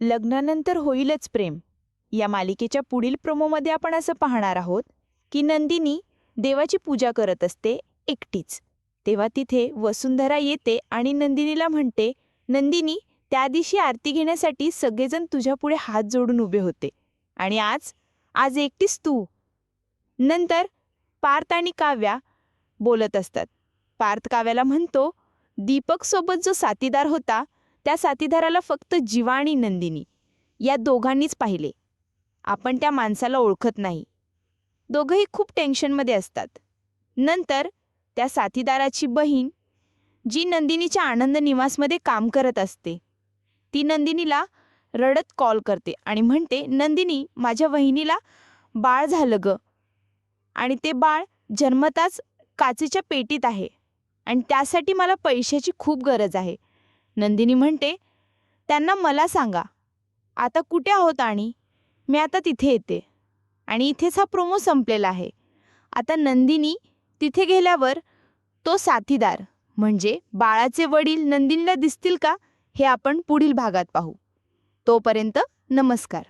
लग्नानंतर होईलच प्रेम. या मालिकेच्या पुढील प्रोमोमध्ये आपण असं पाहणार आहोत की नंदिनी देवाची पूजा करत असते एकटीच. तेव्हा तिथे वसुंधरा येते आणि नंदिनीला म्हणते नंदिनी त्या दिवशी आरती घेण्यासाठी सगळेजण तुझ्यापुढे हात जोडून उभे होते. आणि आज आज एकटीच तू. नंतर पार्थ आणि काव्या बोलत असतात. पार्थ काव्याला म्हणतो दीपकसोबत जो साथीदार होता त्या साथीदाराला फक्त जीवा आणि नंदिनी या दोघांनीच पाहिले. आपण त्या माणसाला ओळखत नाही. दोघंही खूप टेन्शनमध्ये असतात. नंतर त्या साथीदाराची बहीण जी नंदिनीच्या आनंद निवासमध्ये काम करत असते ती नंदिनीला रडत कॉल करते आणि म्हणते नंदिनी माझ्या वहिनीला बाळ झालं ग आणि ते बाळ जन्मताच काचेच्या पेटीत आहे आणि त्यासाठी मला पैशाची खूप गरज आहे. नंदिनी म्हणते त्यांना मला सांगा. आता कुठे आहोत आणि? मी आता तिथे येते. आणि इथेच हा प्रोमो संपलेला आहे. आता नंदिनी तिथे गेल्यावर तो साथीदार म्हणजे बाळाचे वडील नंदिनीला दिसतील का हे आपण पुढील भागात पाहू. तोपर्यंत नमस्कार.